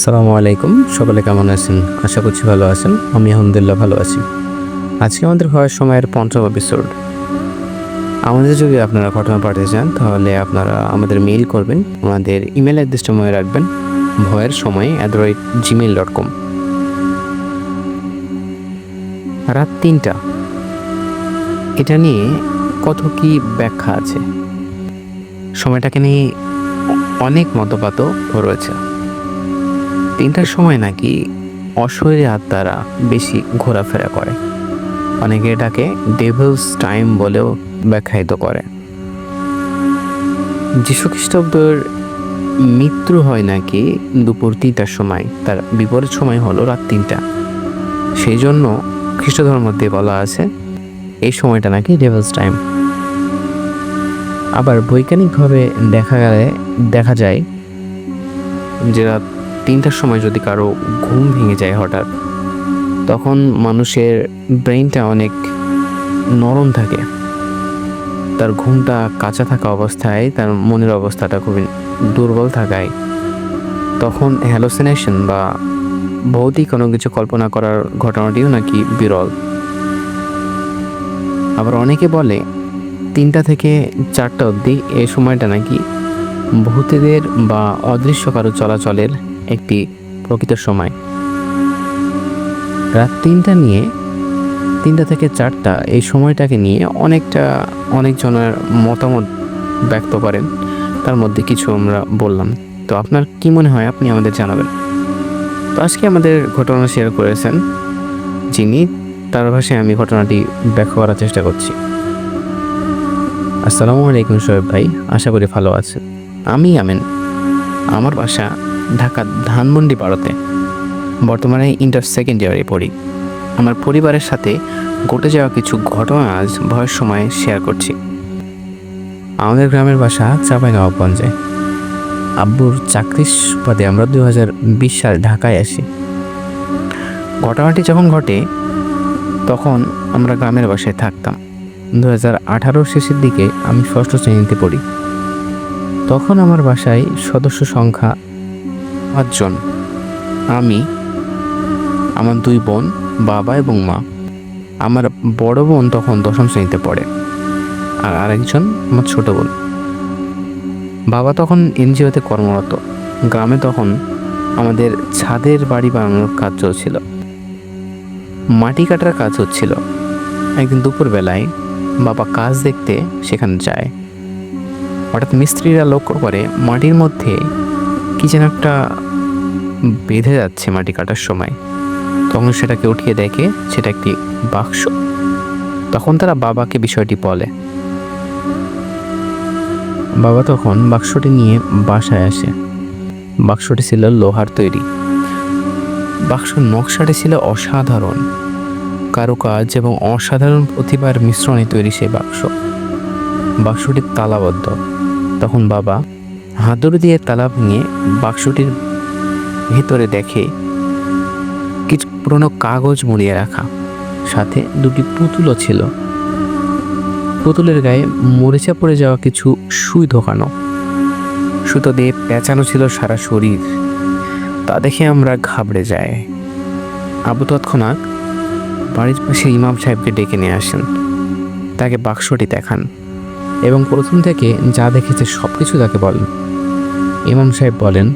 সালামু আলাইকুম, সকলে কেমন আছেন? আশা করছি ভালো আছেন। আমি আলহামদুলিল্লাহ ভালো আছি। আজকে আমাদের হওয়ার সময়ের পঞ্চম এপিসোড আমাদের যদি আপনারা ঘটনা পাঠাতে চান, তাহলে আপনারা আমাদের মেইল করবেন, আমাদের ইমেল অ্যাড্রেসটা মনে রাখবেন, ভয়ের সময় অ্যাট জিমেল ডট কম রাত তিনটা। এটা নিয়ে কত কি ব্যাখ্যা আছে? সময়টাকে নিয়ে অনেক মতবাদও রয়েছে। তিনটার সময় নাকি অশরীরী আত্মারা বেশি ঘোরাফেরা করে। অনেকে এটাকে ডেভিলস টাইম বলেও ব্যাখ্যায়িত করে। যীশু খ্রিস্টাব্দের মৃত্যু হয় নাকি দুপুর তিনটার সময়, তার বিপরীত সময় হলো রাত তিনটা। সেই জন্য খ্রিস্ট ধর্মতে বলা আছে, এই সময়টা নাকি ডেভিলস টাইম আবার বৈজ্ঞানিকভাবে দেখা গেলে দেখা যায় যে রাত তিনটার সময় যদি কারও ঘুম ভেঙে যায় হঠাৎ, তখন মানুষের ব্রেনটা অনেক নরম থাকে। তার ঘুমটা কাঁচা থাকা অবস্থায়, তার মনের অবস্থাটা খুবই দুর্বল থাকায়। তখন হ্যালোসিনেশন বা ভৌতিক কোনো কিছু কল্পনা করার ঘটনাটিও নাকি বিরল। আবার অনেকে বলে, তিনটা থেকে চারটা অবধি এই সময়টা নাকি ভূতেদের বা অদৃশ্য কারও চলাচলের একটি প্রকৃত সময়। রাত তিনটা নিয়ে, তিনটা থেকে চারটা এই সময়টাকে নিয়ে অনেকটা অনেকজনের মতামত ব্যক্ত করেন। তার মধ্যে কিছু আমরা বললাম। তো আপনার কি মনে হয় আপনি আমাদের জানাবেন? তো আজকে আমাদের ঘটনা শেয়ার করেছেন যিনি, তার ভাষায় আমি ঘটনাটি ব্যাখ্যা করার চেষ্টা করছি। আসসালামু আলাইকুম সোহেব ভাই, আশা করি ভালো আছেন। আমি আমেন। আমার বাসা ঢাকা ধানমন্ডি পাড়তে। বর্তমানে ইন্টার সেকেন্ড ইয়ারে পড়ি। আমার পরিবারের সাথে ঘটে যাওয়া কিছু ঘটনা আজ ভয়ের সময় শেয়ার করছি। আমাদের গ্রামের বাসা চাঁপাইনবাবগঞ্জে। আব্বুর চাকরির সুবাদে আমরা দু হাজার বিশ সাল ঢাকায় আসি। ঘটনাটি যখন ঘটে, তখন আমরা গ্রামের বাসায় থাকতাম। দু হাজার আঠারোর শেষের দিকে আমি ষষ্ঠ শ্রেণীতে পড়ি। তখন আমার বাসায় সদস্য সংখ্যা পাঁচজন। আমি, আমার দুই বোন, বাবা এবং মা। আমার বড় বোন তখন দশম শ্রেণীতে পড়ে আর আরেকজন আমার ছোট বোন। বাবা তখন এনজিওতে কর্মরত। গ্রামে তখন আমাদের ছাদের বাড়ি বানানোর কাজ চলছিল। মাটি কাটার কাজ হচ্ছিল। একদিন দুপুরবেলায় বাবা কাজ দেখতে সেখানে যায়। হঠাৎ মিস্ত্রিরা লক্ষ্য করে মাটির মধ্যে কি যেন একটা বেঁধে যাচ্ছে মাটি কাটার সময়। তখন সেটাকে উঠিয়ে দেখে সেটা একটি বাক্স। তখন তারা বাবাকে বিষয়টি বলে। বাবা তখন বাক্সটি নিয়ে বাসায় আসে। বাক্সটি ছিল লোহার তৈরি। বাক্স নকশাটি ছিল অসাধারণ। কারুকাজ এবং অসাধারণ প্রতিভার মিশ্রণে তৈরি সেই বাক্স। বাক্সটি তালাবদ্ধ। তখন বাবা হাতুড়ি দিয়ে তালা ভেঙে বাক্সটির ভেতরে দেখে কিছু পুরনো কাগজ মুড়িয়ে রাখা। সাথে দুটি পুতুলও ছিল। পুতুলের গায়ে মরিচা পড়ে যাওয়া কিছু সুই ঢোকানো। সুতো দিয়ে পেঁচানো ছিল সারা শরীর। তা দেখে আমরা ঘাবড়ে যাই। আবু তৎক্ষণাৎ বাড়ির পাশে ইমাম সাহেবকে ডেকে নিয়ে আসেন। তাকে বাক্সটি দেখান। এবং প্রথম থেকে যা দেখেছে সব কিছু তাকে বলেন ইমাম সাহেব বলেন,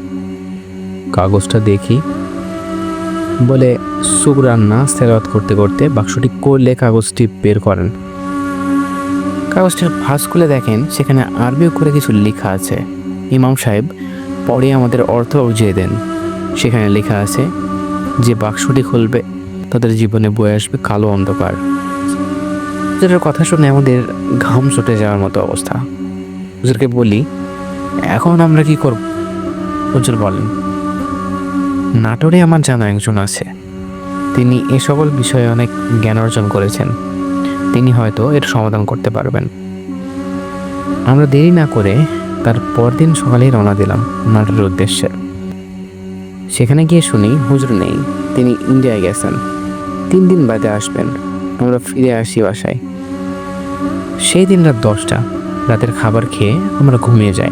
কাগজটা দেখি। বলে সুগরান্না সেরাত করতে করতে বাক্সটি করলে কাগজটি বের করেন। কাগজটির ভাঁজ খুলে দেখেন সেখানে আরবিও করে কিছু লেখা আছে। ইমাম সাহেব পরে আমাদের অর্থ বুঝিয়ে দেন। সেখানে লেখা আছে, যে বাক্সটি খুলবে, তাদের জীবনে বয়ে আসবে কালো অন্ধকার। যেটার কথা শুনে আমাদের ঘাম ছুটে যাওয়ার মতো অবস্থা। হুজুরকে বলি, এখন আমরা কি করব? হুজুর বলেন, নাটোরে আমার জানা একজন আছে। তিনি এ সকল বিষয়ে অনেক জ্ঞান অর্জন করেছেন। তিনি হয়তো এর সমাধান করতে পারবেন। আমরা দেরি না করে তার পরদিন সকালেই রওনা দিলাম নাটোরের উদ্দেশ্যে। সেখানে গিয়ে শুনি হুজুর নেই, তিনি ইন্ডিয়ায় গেছেন। তিন দিন বাদে আসবেন। আমরা ফিরে আসি বাসায়। সেই দিন রাত দশটা, রাতের খাবার খেয়ে আমরা ঘুমিয়ে যাই।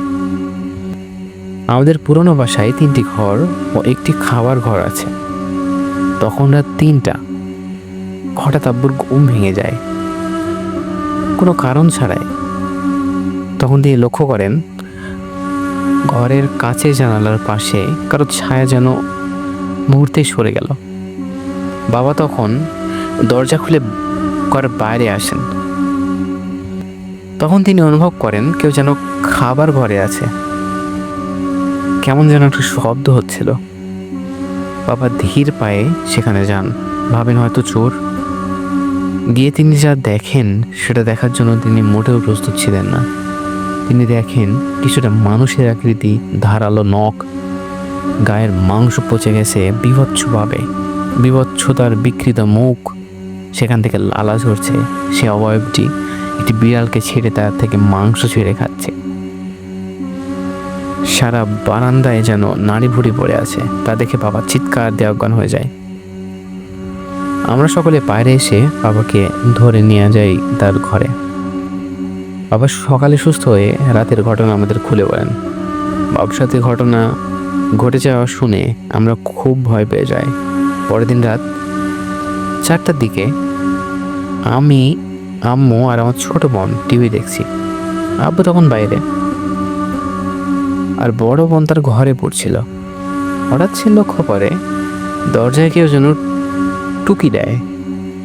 আমাদের পুরনো বাসায় তিনটি ঘর ও একটি খাওয়ার ঘর আছে। তখন রাত তিনটা, হঠাৎ আব্বুর ঘুম ভেঙে যায়। কোনো কারণ ছাড়াই। তখন তিনি লক্ষ্য করেন, ঘরের কাছে জানালার পাশে কারও ছায়া যেন মুহূর্তে সরে গেল। বাবা তখন দরজা খুলে ঘরের বাইরে আসেন। তখন তিনি অনুভব করেন কেউ যেন খাবার ঘরে আছে। কেমন যেন একটা শব্দ হচ্ছিল। বাবা ধীর পায়ে সেখানে যান, ভাবেন হয়তো চোর। গিয়ে তিনি যা দেখেন, সেটা দেখার জন্য তিনি মোটেও প্রস্তুত ছিলেন না। তিনি দেখেন কিছুটা মানুষের আকৃতি, ধারালো নখ, গায়ের মাংস পচে গেছে, বিভৎসভাবে। বিভৎসতার বিকৃত মুখ সেখান থেকে লালা ঝরছে, সে অবয়বটি একটি বিড়ালকে ছেড়ে তার থেকে মাংস ছেড়ে খাচ্ছে। সারা বারান্দায় যেন নাড়ি ভুড়ি পড়ে আছে, তা দেখে বাবা চিৎকার দিয়ে অজ্ঞান হয়ে যায়। আমরা সকলে বাইরে এসে বাবাকে ধরে নিয়ে যাই তার ঘরে। বাবা সকালে সুস্থ হয়ে রাতের ঘটনা আমাদের খুলে বলেন। বাবার সাথে ঘটনা ঘটে যাওয়া শুনে আমরা খুব ভয় পেয়ে যাই। পরের দিন রাত চারটার দিকে আমি, আম্মু আর আমার ছোট বোন টিভি দেখছি। আব্বু তখন বাইরে। আর বড় বোন তার ঘরে পড়ছিল। হঠাৎ সে লক্ষ্য করে, দরজায় কেউ যেন টুকি দেয়।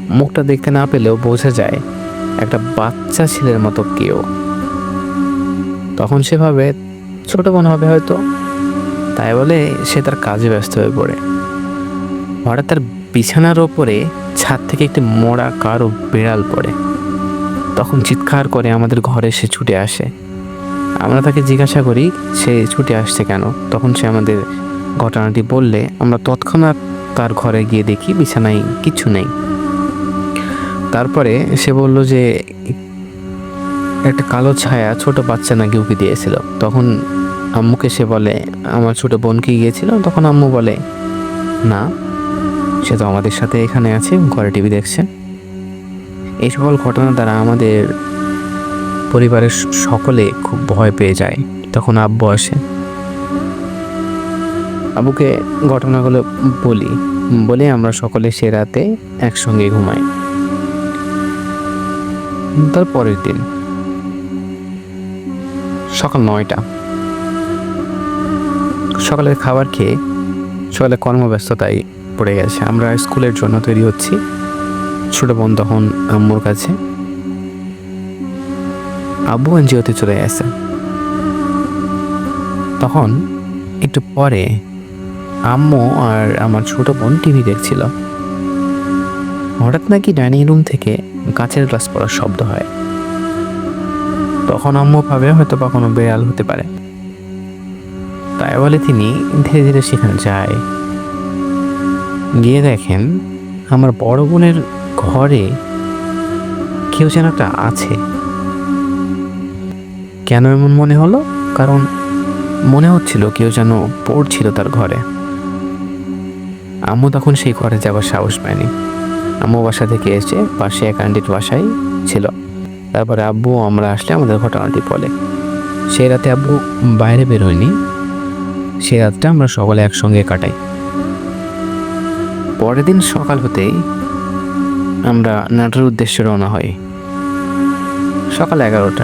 মুখটা দেখতে না পেলেও বোঝা যায়, একটা বাচ্চা ছেলের মতো কেউ। তখন সে ভাবে, ছোট বোন হবে হয়তো। তাই বলে সে তার কাজে ব্যস্ত হয়ে পড়ে। হঠাৎ তার বিছানার ওপরে ছাদ থেকে একটি মোড়া কারও বিড়াল পড়ে। তখন চিৎকার করে আমাদের ঘরে সে ছুটে আসে। আমরা তাকে জিজ্ঞাসা করি, সে ছুটে আসছে কেন? তখন সে আমাদের ঘটনাটি বললে, আমরা তৎক্ষণাৎ তার ঘরে গিয়ে দেখি বিছানায় কিছু নেই। তারপরে সে বলল যে, একটা কালো ছায়া ছোট বাচ্চা নাকি উকি দিয়েছিল। তখন আম্মুকে সে বলে, আমার ছোট বোনকে গিয়েছিল? তখন আম্মু বলে, না। সে তো আমাদের সাথে এখানে আছে, ঘরে টিভি দেখছে। এই সকল ঘটনা দ্বারা আমাদের পরিবারের সকলে খুব ভয় পেয়ে যায়, তখন আব্বু আসে। আব্বুকে ঘটনাগুলো বলি। বলে আমরা সকলে সে রাতে একসঙ্গে ঘুমাই। তার পরের দিন, সকাল নয়টা। সকালের খাবার খেয়ে সকালে কর্মব্যস্ততায় পড়ে গেছে। আমরা স্কুলের জন্য তৈরি হচ্ছি। ছোট বোন তখন আম্মুর কাছে। আব্বু এনজিওতে চলে গেছে। তখন একটু পরে আম্মু আর আমার ছোট বোন টিভি দেখছিল। হঠাৎ নাকি ডাইনিং রুম থেকে কাঁচের গ্লাস পড়ার শব্দ হয়। তখন আম্মু ভাবে হয়তো বা কোনো বেড়াল হতে পারে। তাই বলে তিনি ধীরে ধীরে সেখানে যায়। গিয়ে দেখেন আমার বড় বোনের ঘরে কেউ যেন একটা আছে। কেন এমন মনে হলো? কারণ মনে হচ্ছিল কেউ যেন পড়ছিল তার ঘরে। আম্মু তখন সেই ঘরে যাওয়ার সাহস পায়নি। আম্মু বাসা থেকে এসে পাশে এক আন্টির বাসায় ছিল। তারপরে আব্বু আমরা আসলে আমাদের ঘটনাটি বলে। সেই রাতে আব্বু বাইরে বেরোয়নি সেই রাতটা আমরা সকলে একসঙ্গে কাটাই। পরের দিন সকাল হতেই আমরা নাটোর উদ্দেশ্যে রওনা হই। সকাল এগারোটা।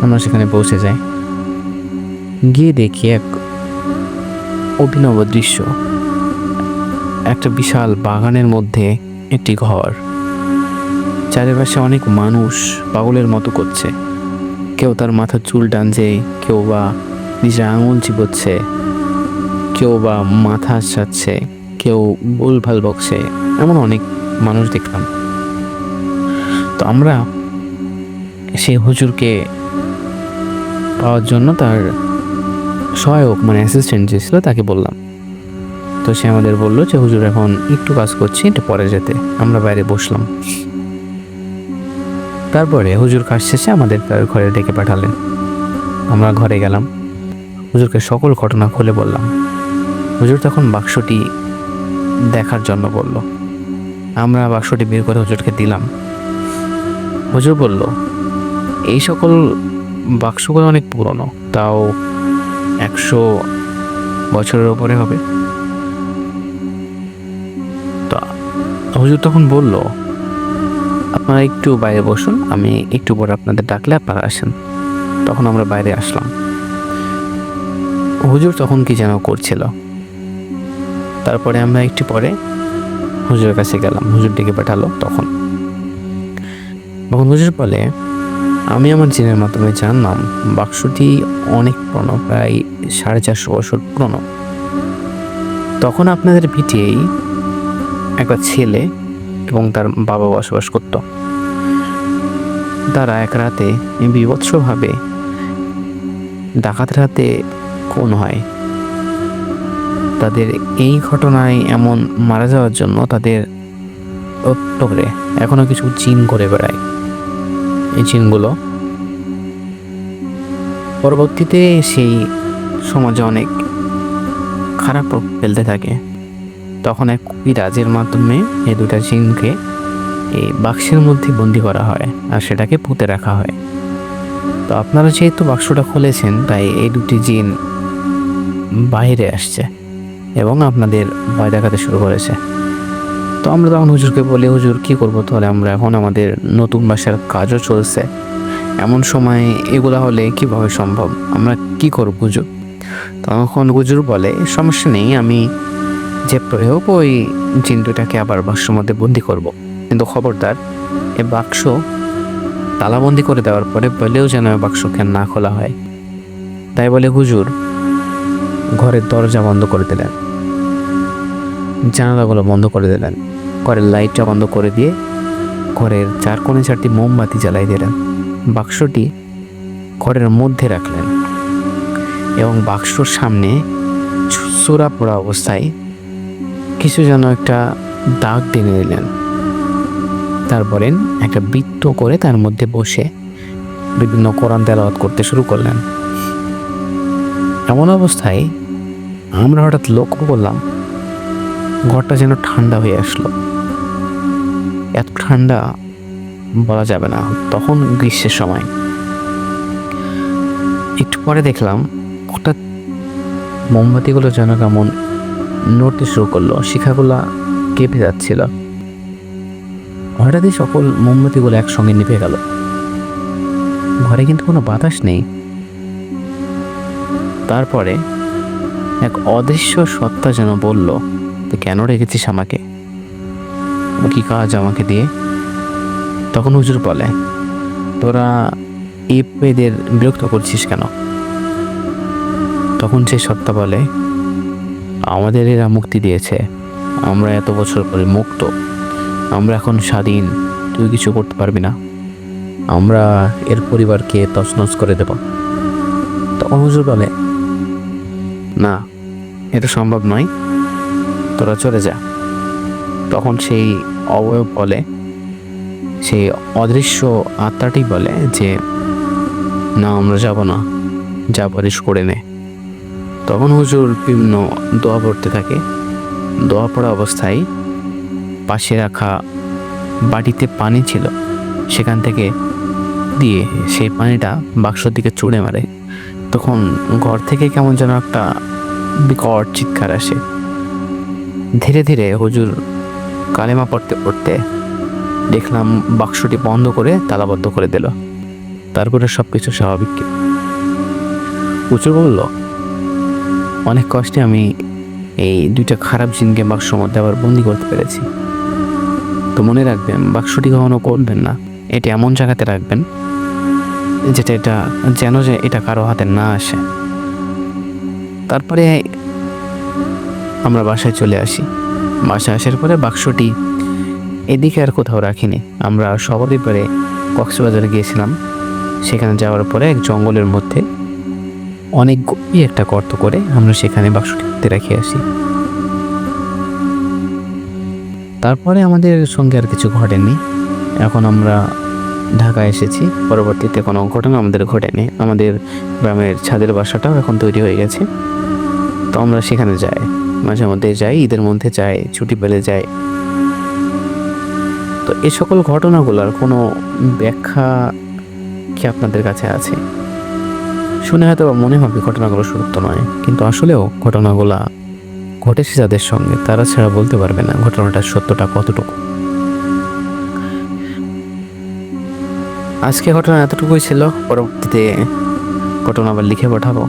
আমরা সেখানে পৌঁছে যাই। গিয়ে দেখি এক অভিনব দৃশ্য। একটা বিশাল বাগানের মধ্যে একটি ঘর। চারিপাশে অনেক মানুষ পাগলের মতো করছে। কেউ তার মাথার চুল টানছে, কেউ বা নিজের আঙুল চিবোচ্ছে কেউ বা মাথা আসাচ্ছে কেউ ভুলভাল বকছে, এমন অনেক মানুষ দেখলাম। তো আমরা সেই হুজুরকে পাওয়ার জন্য তার সহায়ক মানে অ্যাসিস্ট্যান্ট যে ছিল, তাকে বললাম। তো সে আমাদের বলল যে, হুজুর, এখন একটু কাজ করছি এটা পরে যেতে। আমরা বাইরে বসলাম। তারপরে হুজুর কাজ শেষে আমাদের তার ঘরে ডেকে পাঠালেন। আমরা ঘরে গেলাম। হুজুরকে সকল ঘটনা খুলে বললাম। হুজুর তখন বাক্সটি দেখার জন্য বলল। আমরা বাক্সটি বের করে হুজুরকে দিলাম। হুজুর বলল, এই সকল বাক্সগুলো অনেক পুরনো, তাও একশো বছরের ওপরে হবে। তা হুজুর তখন বলল, আপনারা একটু বাইরে বসুন, আমি একটু পরে আপনাদের ডাকলে আপনারা আসেন। তখন আমরা বাইরে আসলাম। হুজুর তখন কি যেন করছিল। তারপরে আমরা একটু পরে হুজুরের কাছে গেলাম। হুজুর ডেকে পাঠালো তখন। তখন হুজুর বলে, আমি আমার জিনের মাধ্যমে জানলাম বাক্সটি অনেক পুরনো, প্রায় সাড়ে চারশো বছর পুরনো। তখন আপনাদের ভিটেই একটা ছেলে এবং তার বাবা বসবাস করত। তারা এক রাতে বিভৎসভাবে ডাকাতের হাতে খুন হয়। তাদের এই ঘটনায় এমন মারা যাওয়ার জন্য তাদের করে এখনও কিছু চিন করে বেড়ায়। এই চিনগুলো পরবর্তীতে সেই সমাজে অনেক খারাপ প্রভাব ফেলতে থাকে। তখন এক রাজের মাধ্যমে এই দুটা জিনকে এই বাক্সের মধ্যে বন্দি করা হয় আর সেটাকে পুঁতে রাখা হয়। তো আপনারা যেহেতু বাক্সটা খুলেছেন, তাই এই দুটি জিন বাইরে আসছে। এবং আপনাদের ভয় দেখাতে শুরু করেছে। তো আমরা তখন হুজুরকে বলি, হুজুর, কি করব তাহলে? আমরা এখন আমাদের নতুন বাসার কাজও চলছে। এমন সময় এগুলা হলে কীভাবে সম্ভব? আমরা কি করব হুজুর? তখন হুজুর বলে, সমস্যা নেই, আমি যে প্রয়োগ, ওই জিন্দুটাকে আবার বাক্সের মধ্যে বন্দি করব। কিন্তু খবরদার, এ বাক্স তালাবন্দি করে দেওয়ার পরে বলেও যেন বাক্সকে না খোলা হয়। তাই বলে হুজুর ঘরের দরজা বন্ধ করে দিলেন। জানালাগুলো বন্ধ করে দিলেন। ঘরের লাইটটা বন্ধ করে দিয়ে ঘরের চার কোণে চারটি মোমবাতি জ্বালাই দিলেন। বাক্সটি ঘরের মধ্যে রাখলেন এবং বাক্সর সামনে চোরা পোড়া অবস্থায় কিছু যেন একটা দাগ টেনে দিলেন তারপরে একটা বৃত্ত করে তার মধ্যে বসে বিভিন্ন কোরআন তেলাওয়াত করতে শুরু করলেন। এমন অবস্থায় আমরা হঠাৎ লক্ষ্য করলাম ঘরটা যেন ঠান্ডা হয়ে আসলো। এত ঠান্ডা বলা যাবে না তখন গ্রীষ্মের সময়। একটু পরে দেখলাম হঠাৎ মোমবাতিগুলো যেন কেমন নড়তে শুরু করল, শিখাগুলা কেঁপে যাচ্ছিল। হঠাৎই সকল মোমবাতিগুলো একসঙ্গে নিভে গেল। ঘরে কিন্তু কোনো বাতাস নেই। তারপরে এক অদৃশ্য সত্তা যেন বলল তুই কেন রেখেছিস আমাকে? কি কাজ আমাকে দিয়ে? তখন হুজুর বলে, তোরা এই পেদের বিরক্ত করছিস কেন? তখন সে সত্তা বলে, আমাদের এরা মুক্তি দিয়েছে। আমরা এত বছর পরে মুক্ত। আমরা এখন স্বাধীন। তুই কিছু করতে পারবি না। আমরা এর পরিবারকে তছনছ করে দেব। তখন হুজুর বলে, না, এটা সম্ভব নয়। তোরা চলে যা তখন সেই অবয়ব বলে, সেই অদৃশ্য আত্মাটি বলে যে, না, আমরা যাব না। যা পারিস করে নে। তখন হুজুর বিভিন্ন দোয়া পড়তে থাকে। দোয়া পড়া অবস্থায় পাশে রাখা বাটিতে পানি ছিল। সেখান থেকে দিয়ে সেই পানিটা বাক্সর দিকে চুড়ে মারে। তখন ঘর থেকে কেমন যেন একটা বিকট চিৎকার আসে। ধীরে ধীরে হুজুর কালেমা পড়তে পড়তে দেখলাম বাক্সটি বন্ধ করে তালাবদ্ধ করে দিল। তারপরে সব কিছু স্বাভাবিক। হুজুর বলল, অনেক কষ্টে আমি এই দুইটা খারাপ জিনকে বাক্সর মধ্যে আবার বন্দি করতে পেরেছি। তো মনে রাখবেন, বাক্সটি কখনো করবেন না। এটা এমন জায়গাতে রাখবেন যেটা এটা যেন যে এটা কারও হাতে না আসে। তারপরে আমরা বাসায় চলে আসি। বাসায় আসার পরে বাক্সটি এদিকে আর কোথাও রাখিনি। আমরা সপরিবারে কক্সবাজারে গিয়েছিলাম। সেখানে যাওয়ার পরে এক জঙ্গলের মধ্যে অনেক গভীর একটা গর্ত করে আমরা সেখানে বাক্সটিতে রেখে আসি। তারপরে আমাদের সঙ্গে আর কিছু ঘটেনি। এখন আমরা ঢাকা এসেছি। পরবর্তীতে কোনো ঘটনা আমাদের ঘটেনি। আমাদের গ্রামের ছাদের বাসাটাও এখন তৈরি হয়ে গেছে। তো আমরা সেখানে যাই। মাঝে মধ্যে যায়, ঈদের মধ্যে যায়, ছুটি পেলে যায়। তো এ সকল ঘটনাগুলোর কোনো ব্যাখ্যা কি আপনাদের কাছে আছে? শুনে হয়তো মনে হবে ঘটনাগুলো সত্য নয়, কিন্তু আসলেও ঘটনাগুলা ঘটেছে যাদের সঙ্গে, তারা ছাড়া বলতে পারবে না ঘটনাটার সত্যটা কতটুকু। আজকে ঘটনা এতটুকুই ছিল, পরবর্তীতে ঘটনা আবার লিখে পাঠাবো।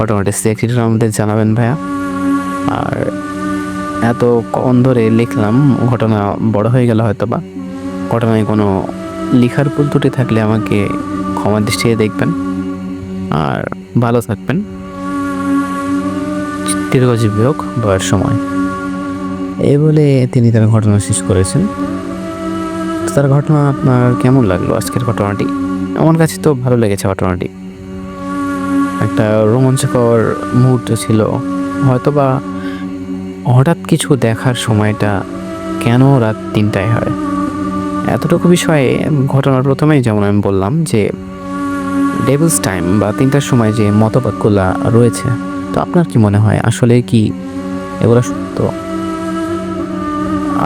ঘটনাটা সেক্রেটারি আমাদের জানাবেন ভাইয়া। আর এত কম ধরে লিখলাম, ঘটনা বড় হয়ে গেল হয়তো বা ঘটনায় কোনো লিখার ত্রুটি থাকলে আমাকে ক্ষমা দৃষ্টিতে দেখবেন আর ভালো থাকবেন। দীর্ঘজীবী হোক বয়ের সময়। এই বলে তিনি তার ঘটনা শেষ করেছেন। তার ঘটনা আপনার কেমন লাগল আজকের ঘটনাটি? আমার কাছে তো ভালো লেগেছে ঘটনাটি। একটা রোমাঞ্চকর মুহূর্ত ছিল। হয়তোবা হঠাৎ কিছু দেখার সময়টা কেন রাত তিনটায় হয়? এতটুকু বিষয়ে ঘটনার প্রথমেই যেমন আমি বললাম যে ডেভিলস টাইম বা তিনটার সময় যে মতবাদগুলো রয়েছে, তো আপনার কি মনে হয় আসলে কি এগুলো সত্য?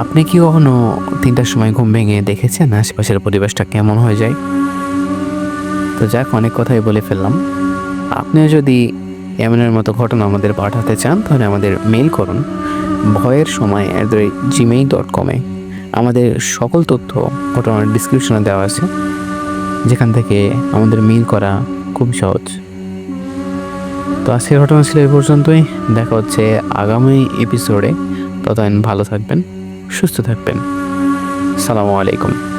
আপনি কি কখনো তিনটার সময় ঘুম ভেঙে দেখেছেন? আশেপাশের পরিবেশটা কেমন হয়ে যায়? তো যাক, অনেক কথাই বলে ফেললাম। আপনিও যদি এমনের মতো ঘটনা আমাদের পাঠাতে চান, তাহলে আমাদের মেল করুন। ভয়ের সময় at the rate Gmail dot কমে আমাদের সকল তথ্য ঘটনার ডিসক্রিপশনে দেওয়া আছে। যেখান থেকে আমাদের মেল করা খুব সহজ। তো আজকের ঘটনা ছিল এই পর্যন্তই। দেখা হচ্ছে আগামী এপিসোডে ততদিন ভালো থাকবেন, সুস্থ থাকবেন। সালামু আলাইকুম।